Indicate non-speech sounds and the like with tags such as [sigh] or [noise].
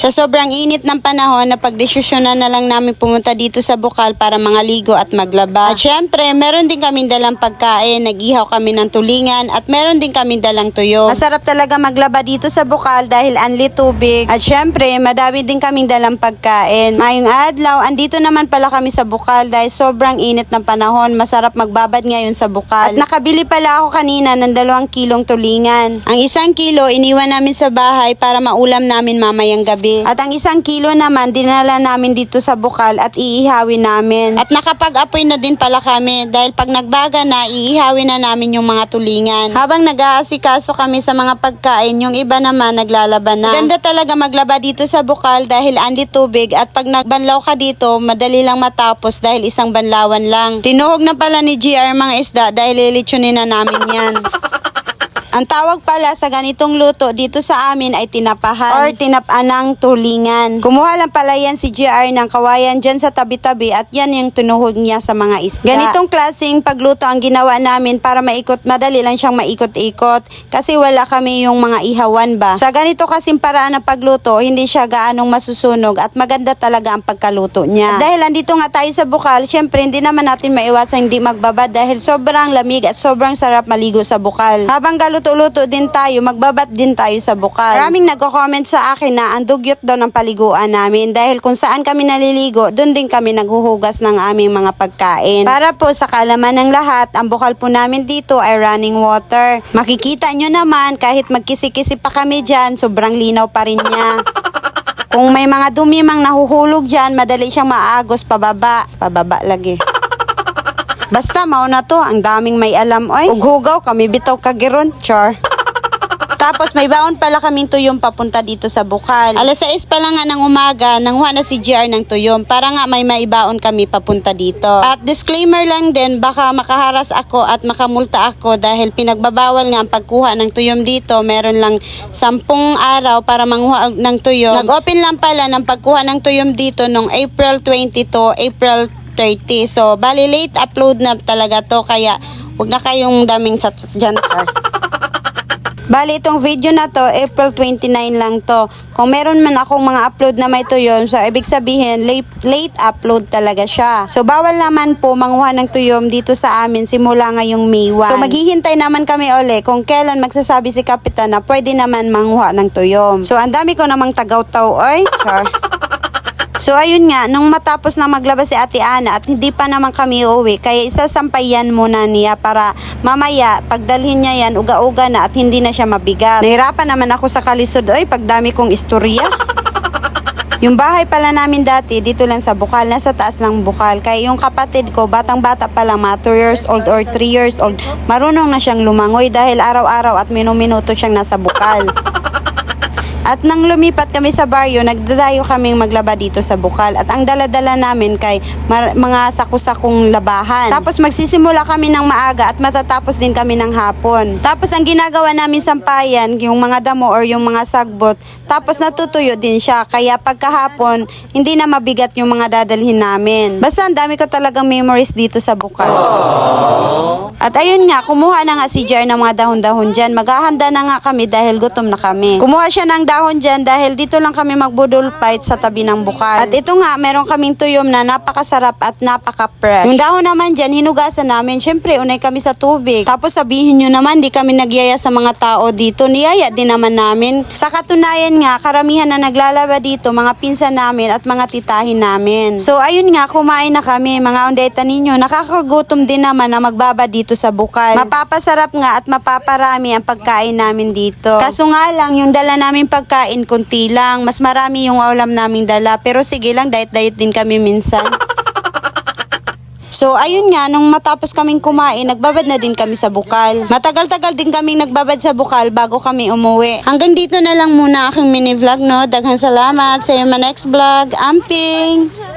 Sa sobrang init ng panahon, napagdesisyonan na lang namin pumunta dito sa Bukal para mga ligo at maglaba. At syempre, meron din kaming dalang pagkain, nag-ihaw kami ng tulingan at meron din kaming dalang tuyo. Masarap talaga maglaba dito sa Bukal dahil anli tubig. At syempre, madami din kaming dalang pagkain. Mayong adlaw, andito naman pala kami sa Bukal dahil sobrang init ng panahon. Masarap magbabad ngayon sa Bukal. At nakabili pala ako kanina ng dalawang kilong tulingan. Ang isang kilo, iniwan namin sa bahay para maulam namin mamayang gabi. At ang isang kilo naman, dinala namin dito sa Bukal at iihawin namin. At nakapag-apoy na din pala kami dahil pag nagbaga na, iihawin na namin yung mga tulingan. Habang nag-aasikaso kami sa mga pagkain, yung iba naman naglalaba na. Ganda talaga maglaba dito sa Bukal dahil andi tubig at pag nagbanlaw ka dito, madali lang matapos dahil isang banlawan lang. Tinuhog na pala ni GR mga isda dahil lilitsunin na namin yan. [laughs] Ang tawag pala sa ganitong luto dito sa amin ay tinapahan or tinapanang tulingan. Kumuha lang pala yan si GR ng kawayan dyan sa tabi-tabi at yan yung tinuhog niya sa mga isda. Ganitong klaseng pagluto ang ginawa namin para maikot, madali lang siyang maikot-ikot kasi wala kami yung mga ihawan ba. Sa ganito kasing paraan ng pagluto, hindi siya gaanong masusunog at maganda talaga ang pagkaluto niya. At dahil andito nga tayo sa bukal, syempre hindi naman natin maiwasan hindi magbabad dahil sobrang lamig at sobrang sarap maligo sa bukal. Habang galuto-luto din tayo, magbabat din tayo sa bukal. Maraming nagko-comment sa akin na ang dugyot daw ng paliguan namin dahil kung saan kami naliligo, doon din kami naghuhugas ng aming mga pagkain. Para po sa kalaman ng lahat, ang bukal po namin dito ay running water. Makikita nyo naman kahit magkisi-kisi pa kami dyan, sobrang linaw pa rin niya. [laughs] Kung may mga dumi mang nahuhulog dyan, madali siyang maagos pababa. Pababa lagi. Basta mao na to, ang daming may alam oy. Ug hugaw kami bitaw kagiron, char. Tapos may baon pala kaming tuyom papunta dito sa Bukal. Alas 6 pa lang nga ng umaga, nanghuha na si GR ng tuyom para nga may maibaon kami papunta dito. At disclaimer lang din, baka makaharas ako at makamulta ako dahil pinagbabawal nga ang pagkuha ng tuyom dito. Meron lang 10 araw para manguha ng tuyom. Nag-open lang pala ng pagkuha ng tuyom dito nung April 20 to April 30. So, bali late upload na talaga to kaya huwag na kayong daming chat dyan. sir. [laughs] Bali, itong video na to, April 29 lang to. Kung meron man akong mga upload na may tuyom, so ibig sabihin, late, late upload talaga siya. So, bawal naman po manguha ng tuyom dito sa amin simula ngayong May 1. So, maghihintay naman kami uli kung kailan magsasabi si Kapitan na pwede naman manguha ng tuyom. So, ang dami ko namang tagaw-taw, oy. Char. [laughs] So ayun nga, nung matapos na maglaba si Ate Ana at hindi pa naman kami uuwi, kaya isasampayan muna niya para mamaya pagdalhin niya yan, uga-uga na at hindi na siya mabigat. Nahirapan naman ako sa kalisod, oy, pagdami kong istorya. [laughs] Yung bahay pala namin dati, dito lang sa Bukal, nasa taas ng Bukal. Kaya yung kapatid ko, batang-bata pa lang, mga 2 years old or 3 years old, marunong na siyang lumangoy dahil araw-araw at minuminuto siyang nasa Bukal. [laughs] At nang lumipat kami sa baryo, nagdadayo kaming maglaba dito sa Bukal. At ang daladala namin kay mga sakusakong labahan. Tapos magsisimula kami ng maaga at matatapos din kami ng hapon. Tapos ang ginagawa namin sampayan, yung mga damo or yung mga sagbot, tapos natutuyo din siya. Kaya pagkahapon, hindi na mabigat yung mga dadalhin namin. Basta ang dami ko talagang memories dito sa Bukal. At ayun nga, kumuha na nga si Jer ng mga dahon-dahon dyan. Maghahanda na nga kami dahil gutom na kami. Kumuha siya ng dahon dyan dahil dito lang kami magbudol fight sa tabi ng bukal. At ito nga, meron kaming tuyom na napakasarap at napaka-fresh. Yung dahon naman dyan, hinugasan namin. Siyempre, unay kami sa tubig. Tapos sabihin nyo naman, di kami nagyaya sa mga tao dito. Niyaya din naman namin. Sa katunayan nga, karamihan na naglalaba dito, mga pinsan namin at mga titahin namin. So ayun nga, kumain na kami. Mga ondeta ninyo, nakakagutom din naman na magbaba dito sa bukal. Mapapasarap nga at mapaparami ang pagkain namin dito. Kaso nga lang, yung dala namin pagkain, kunti lang. Mas marami yung ulam naming dala. Pero sige lang, diet-diet din kami minsan. [laughs] So, ayun nga, nung matapos kaming kumain, nagbabad na din kami sa bukal. Matagal-tagal din kaming nagbabad sa bukal bago kami umuwi. Hanggang dito na lang muna aking mini vlog, no? Daghang salamat sa iyo ma next vlog. Amping!